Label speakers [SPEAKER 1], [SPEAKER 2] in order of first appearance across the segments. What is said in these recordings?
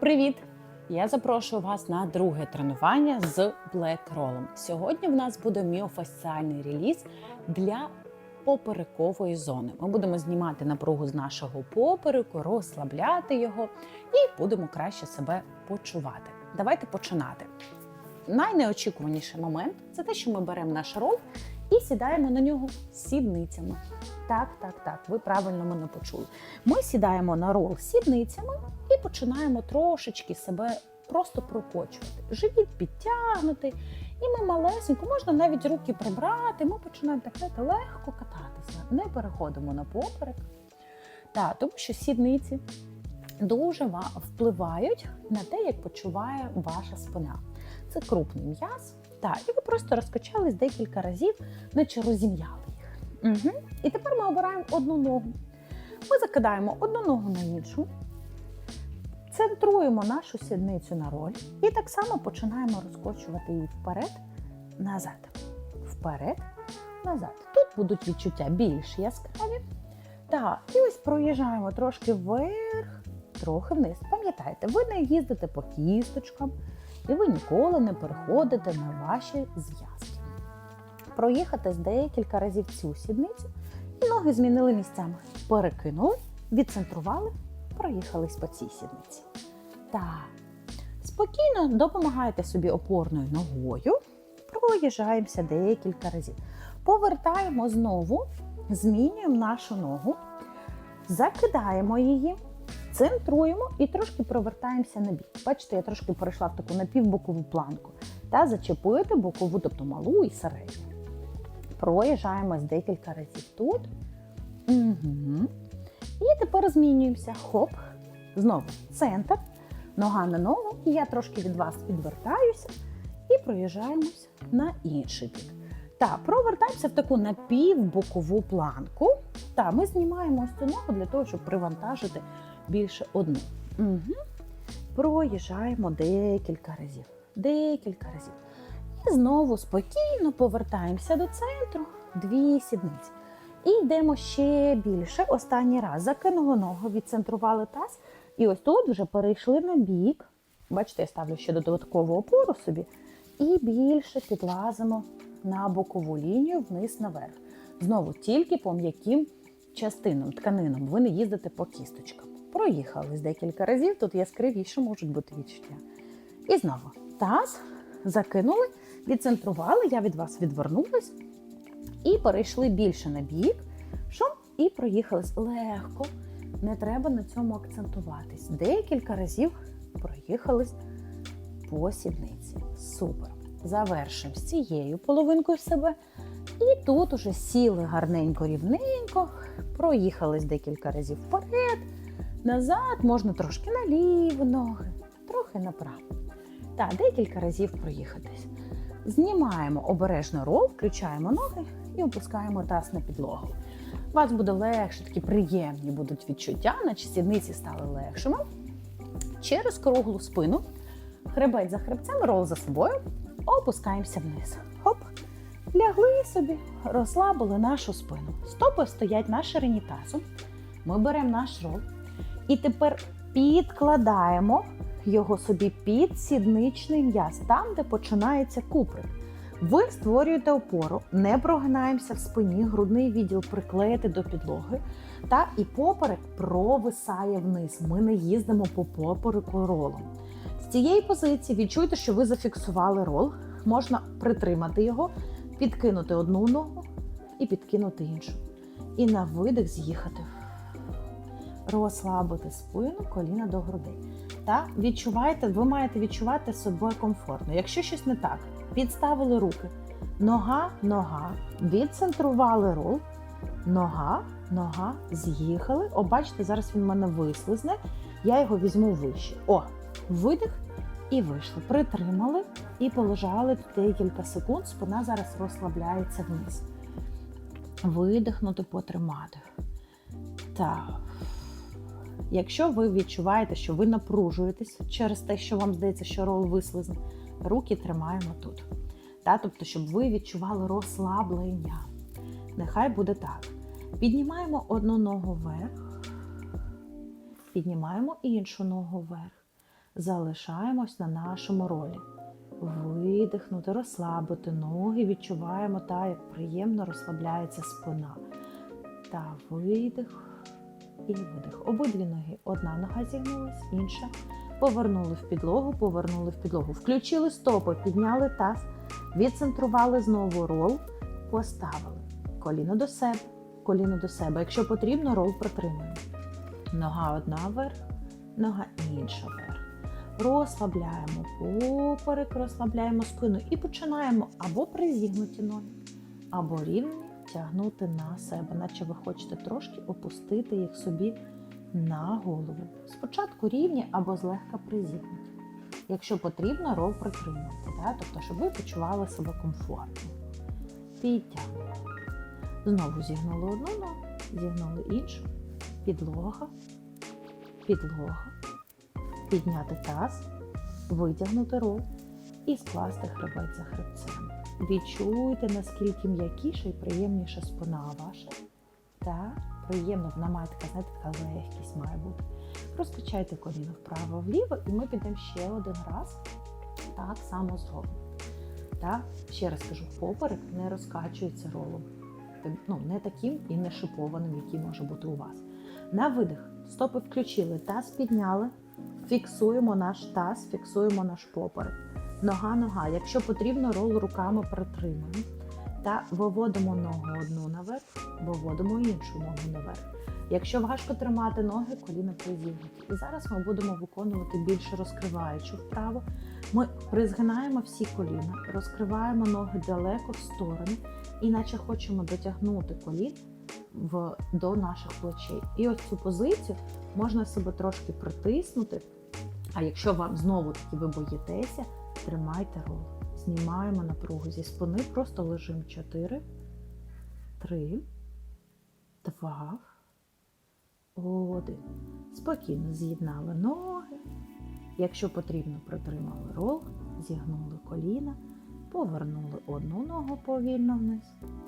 [SPEAKER 1] Привіт! Я запрошую вас на друге тренування з Roll. Сьогодні в нас буде міофасціальний реліз для поперекової зони. Ми будемо знімати напругу з нашого попереку, розслабляти його і будемо краще себе почувати. Давайте починати. Найнеочікуваніший момент це те, що ми беремо наш рол і сідаємо на нього сідницями. Так, так, так, ви правильно мене почули. Ми сідаємо на рол сідницями і починаємо трошечки себе просто прокочувати. Живіт підтягнути, і ми малесенько, можна навіть руки прибрати. Ми починаємо так знаєте, легко кататися, не переходимо на поперек. Так, тому що сідниці дуже впливають на те, як почуває ваша спина. Це крупний м'яз. Так, і ви просто розкачались декілька разів, наче розім'яли їх. Угу. І тепер ми обираємо одну ногу. Ми закидаємо одну ногу на іншу, центруємо нашу сідницю на роль і так само починаємо розкочувати її вперед, назад. Вперед, назад. Тут будуть відчуття більш яскраві. Так, і ось проїжджаємо трошки вверх, трохи вниз. Пам'ятайте, ви не їздите по кісточкам, і ви ніколи не переходите на ваші зв'язки. Проїхати з декілька разів цю сідницю, і ноги змінили місцями. Перекинули, відцентрували, проїхались по цій сідниці. Так. Спокійно допомагайте собі опорною ногою, проїжджаємося декілька разів. Повертаємо знову, змінюємо нашу ногу, закидаємо її, центруємо і трошки провертаємося на бік. Бачите, я трошки перейшла в таку напівбокову планку. Та зачепити бокову, тобто малу і середню. Проїжджаємось декілька разів тут. Угу. І тепер змінюємося. Хоп. Знову центр, нога на ногу. І я трошки від вас відвертаюся і проїжджаємось на інший бік. Так, провертаємося в таку напівбокову планку. Так, ми знімаємо ось цю ногу для того, щоб привантажити більше одну. Угу. Проїжджаємо декілька разів. Декілька разів. І знову спокійно повертаємося до центру. Дві сідниці. І йдемо ще більше. Останній раз закинули ногу, відцентрували таз. І ось тут вже перейшли на бік. Бачите, я ставлю ще додаткову опору собі. І більше підлазимо на бокову лінію вниз наверх. Знову тільки по м'яким частинам, тканинам. Ви не їздите по кісточкам. Проїхались декілька разів, тут яскравіше можуть бути відчуття. І знову таз закинули, відцентрували, я від вас відвернулась і перейшли більше на бік. Шум, і проїхались легко. Не треба на цьому акцентуватись. Декілька разів проїхались по сідниці. Супер. Завершимо з цією половинкою себе. І тут уже сіли гарненько, рівненько, проїхались декілька разів вперед, назад, можна трошки наліво ноги, трохи направо. Так, декілька разів проїхатись. Знімаємо обережно рол, включаємо ноги і опускаємо таз на підлогу. Вас буде легше, такі приємні будуть відчуття, наче сідниці стали легшими. Через круглу спину, хребець за хребцем, рол за собою, опускаємося вниз. Хоп. Лягли собі, розслабили нашу спину. Стопи стоять на ширині тазу. Ми беремо наш рол і тепер підкладаємо його собі під сідничний м'яз, там, де починається куприк. Ви створюєте опору, не прогинаємося в спині, грудний відділ приклеїти до підлоги, та і поперек провисає вниз. Ми не їздимо по попереку ролом. З цієї позиції відчуйте, що ви зафіксували рол. Можна притримати його, підкинути одну ногу і підкинути іншу. І на видих з'їхати. Розслабити спину, коліна до грудей. Та відчуваєте, ви маєте відчувати себе комфортно. Якщо щось не так, підставили руки. Нога, нога, відцентрували рол. Нога, нога, з'їхали. О, бачите, зараз він в мене вислизне. Я його візьму вище. О, видих і вийшли. Притримали і полежали декілька секунд. Спина зараз розслабляється вниз. Видихнути, потримати. Так. Якщо ви відчуваєте, що ви напружуєтесь через те, що вам здається, що рол вислизне, руки тримаємо тут. Та, тобто, щоб ви відчували розслаблення. Нехай буде так. Піднімаємо одну ногу вверх, піднімаємо іншу ногу вверх. залишаємось на нашому ролі. Видихнути, розслабити ноги, відчуваємо та, як приємно розслабляється спина. Та видих і видих. Обидві ноги. Одна нога зігнулась, інша. Повернули в підлогу, повернули в підлогу. Включили стопи, підняли таз, відцентрували знову рол, поставили. Коліно до себе, коліно до себе. Якщо потрібно, рол протримуємо. Нога одна вверх, нога інша вверх. Розслабляємо поперек, розслабляємо спину і починаємо або призігнуті ноги, або рівні тягнути на себе, наче ви хочете трошки опустити їх собі на голову. Спочатку рівні або злегка призігнуті. Якщо потрібно, рол притримувати, да? тобто, щоб ви почували себе комфортно. Підтягнули. Знову зігнули одну ногу, зігнули іншу. Підлога, підлога. Підняти таз, витягнути рол і скласти хребет за хребцем. Відчуйте, наскільки м'якіша і приємніша спина ваша. Так, приємно, вона має така, знаєте, така легкість має бути. Розкачайте коліно вправо-вліво, і ми підемо ще один раз. Так само зробимо. Так, ще раз кажу, поперек не розкачується ролом. Ну, не таким і не шипованим, який може бути у вас. На видих. Стопи включили, таз підняли, фіксуємо наш таз, фіксуємо наш поперек. Нога-нога. Якщо потрібно, рол руками притримуємо. Та виводимо ногу одну наверх, виводимо іншу ногу наверх. Якщо важко тримати ноги, коліна призігнуті. І зараз ми будемо виконувати більше розкриваючу вправу. Ми призгинаємо всі коліна, розкриваємо ноги далеко в сторони, іначе хочемо дотягнути колін в, до наших плечей. І ось цю позицію можна себе трошки притиснути. А якщо вам знову таки ви боїтеся, тримайте рол. Знімаємо напругу зі спини, просто лежимо 4, 3, 2, 1. Спокійно з'єднали ноги. Якщо потрібно, притримали рол, зігнули коліна, повернули одну ногу повільно вниз,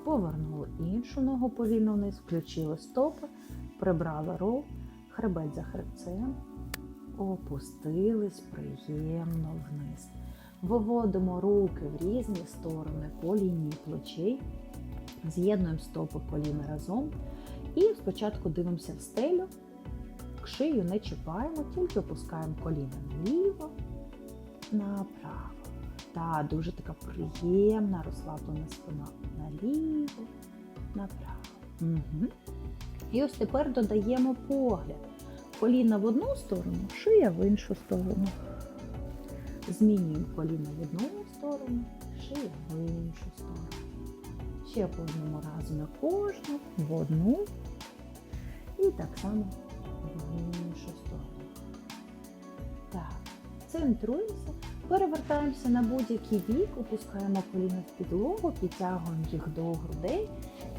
[SPEAKER 1] повернули іншу ногу повільно вниз, включили стопи, прибрали рол, хребет за хребцем, опустились приємно вниз. Виводимо руки в різні сторони по лінії плечей, з'єднуємо стопи коліна разом. І спочатку дивимося в стелю, шию не чіпаємо, тільки опускаємо коліна наліво, направо. Та дуже така приємна розслаблена спина наліво, направо. Угу. І ось тепер додаємо погляд. Коліна в одну сторону, шия в іншу сторону. Змінюємо коліна в одну сторону, шия в іншу сторону. Ще по разу на кожну, в одну і так само в іншу сторону. Так, центруємося, перевертаємося на будь-який бік, опускаємо коліна в підлогу, підтягуємо їх до грудей,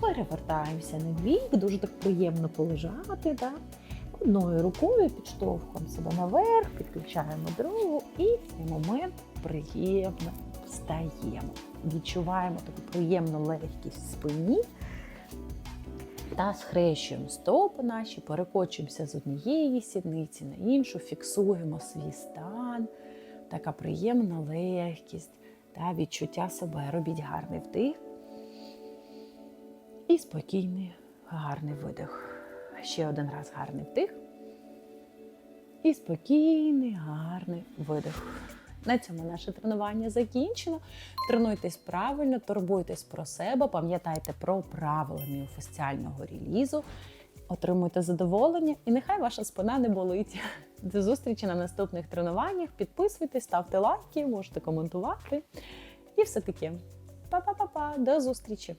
[SPEAKER 1] перевертаємося на бік, дуже так приємно полежати. Так? Одною рукою підштовхуємо себе наверх, підключаємо другу і в цей момент приємно встаємо. Відчуваємо таку приємну легкість в спині та схрещуємо стопи наші, перекочуємося з однієї сідниці на іншу, фіксуємо свій стан, така приємна легкість та відчуття себе. Робіть гарний вдих і спокійний, гарний видих. Ще один раз гарний вдих. І спокійний, гарний видих. На цьому наше тренування закінчено. Тренуйтесь правильно, турбуйтесь про себе, пам'ятайте про правила міофасціального релізу, отримуйте задоволення і нехай ваша спина не болить. До зустрічі на наступних тренуваннях. Підписуйтесь, ставте лайки, можете коментувати. І все таке. Па-па-па-па, до зустрічі!